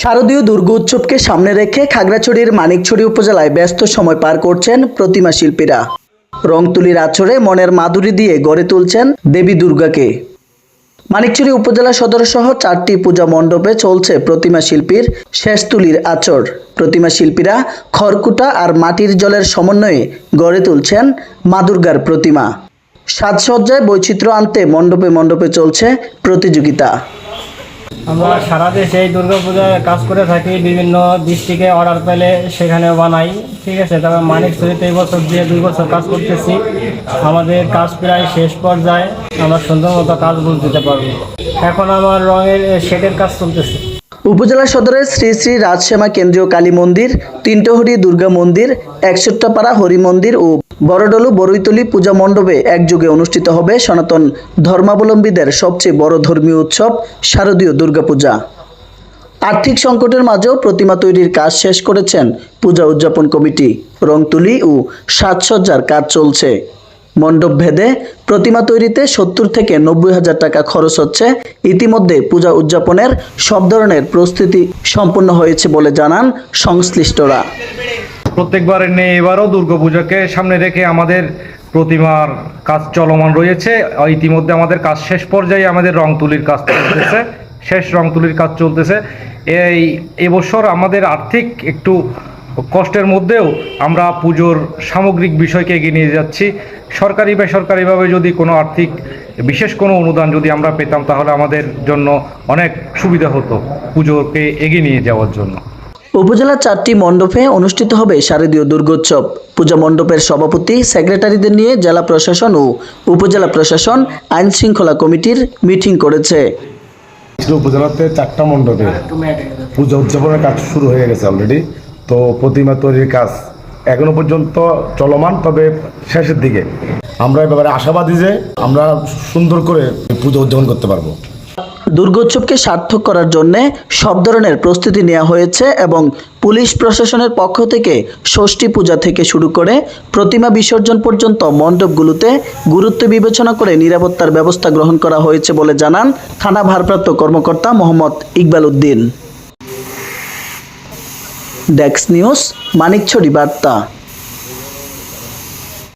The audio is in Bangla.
শারদীয় দুর্গা উৎসবকে সামনে রেখে খাগড়াছড়ির মানিকছড়ি উপজেলায় ব্যস্ত সময় পার করছেন প্রতিমা শিল্পীরা। রং তুলির আছড়ে মনের মাধুরী দিয়ে গড়ে তুলছেন দেবী দুর্গাকে। মানিকছড়ি উপজেলা সদর সহ চারটি পূজা মণ্ডপে চলছে প্রতিমা শিল্পীর শেষ তুলির আচর প্রতিমা শিল্পীরা খড়কুটা আর মাটির জলের সমন্বয়ে গড়ে তুলছেন মা দুর্গার প্রতিমা। সাজসজ্জায় বৈচিত্র্য আনতে মণ্ডপে মণ্ডপে চলছে প্রতিযোগিতা। আমরা সারা দেশে এই দুর্গাপূজার কাজ করে থাকি, বিভিন্ন ডিস্ট্রিক্টে অর্ডার পেলে সেখানে বানাই, ঠিক আছে? তবে মানিক ছড়িতে এই বছর দিয়ে দুই বছর কাজ করতেছি। আমাদের কাজ প্রায় শেষ পর্যায়ে, আমরা সুন্দর মতো কাজ বুঝ দিতে পারব। এখন আমার রঙের শেডের কাজ চলতেছে। উপজেলা সদরের শ্রী শ্রী রাজশ্যামা কেন্দ্রীয় কালী মন্দির, তিনটহরি দুর্গা মন্দির, একষট্টাপাড়া হরি মন্দির ও বড়ডলু বরৈতলি পূজা মণ্ডপে একযোগে অনুষ্ঠিত হবে সনাতন ধর্মাবলম্বীদের সবচেয়ে বড় ধর্মীয় উৎসব শারদীয় দুর্গাপূজা। আর্থিক সংকটের মাঝেও প্রতিমা তৈরির কাজ শেষ করেছেন পূজা উদযাপন কমিটি। রং তুলি ও সাজসজ্জার কাজ চলছে। মণ্ডপ ভেদে প্রতিমা তৈরিতে সত্তর থেকে নব্বই হাজার টাকা খরচ হচ্ছে। ইতিমধ্যে পূজা উদযাপনের সব ধরনের প্রস্তুতি সম্পন্ন হয়েছে বলে জানান সংশ্লিষ্টরা। প্রত্যেকবারের নিয়ে এবারও দুর্গাপূজাকে সামনে রেখে আমাদের প্রতিমার কাজ চলমান রয়েছে। ইতিমধ্যে আমাদের কাজ শেষ পর্যায়ে আমাদের রং তুলির কাজ চলতেছে। শেষ রং তুলির কাজ চলতেছে। এই এবছর আমাদের আর্থিক একটু কষ্টের মধ্যেও আমরা পুজোর সামগ্রিক বিষয়কে এগিয়ে নিয়ে যাচ্ছি। সরকারি বেসরকারিভাবে যদি কোনো আর্থিক বিশেষ কোনো অনুদান যদি আমরা পেতাম তাহলে আমাদের জন্য অনেক সুবিধা হতো পুজোকে এগিয়ে নিয়ে যাওয়ার জন্য। উপজেলার চারটি মণ্ডপে অনুষ্ঠিত হবে শারদীয় দুর্গোৎসব। পূজা মণ্ডপের সভাপতি সেক্রেটারিদের নিয়ে জেলা প্রশাসন ও উপজেলা প্রশাসন আইন শৃঙ্খলা কমিটির মিটিং করেছে। উপজেলাতে চারটা মণ্ডপে পূজা উদযাপনের কাজ শুরু হয়ে গেছে অলরেডি তো প্রতিমা তৈরির কাজ এখনও পর্যন্ত চলমান, তবে শেষের দিকে। আমরা এ ব্যাপারে আশাবাদী যে আমরা সুন্দর করে পুজো উদযাপন করতে পারব। দুর্গোৎসবকে সার্থক করার জন্য সব ধরনের প্রস্তুতি নেওয়া হয়েছে এবং পুলিশ প্রশাসনের পক্ষ থেকে ষষ্ঠী পূজা থেকে শুরু করে প্রতিমা বিসর্জন পর্যন্ত মণ্ডপগুলোতে গুরুত্ব বিবেচনা করে নিরাপত্তার ব্যবস্থা গ্রহণ করা হয়েছে বলে জানান থানা ভারপ্রাপ্ত কর্মকর্তা মোহাম্মদ ইকবাল উদ্দিন। ডেক্স নিউজ মানিকছড়ি বার্তা।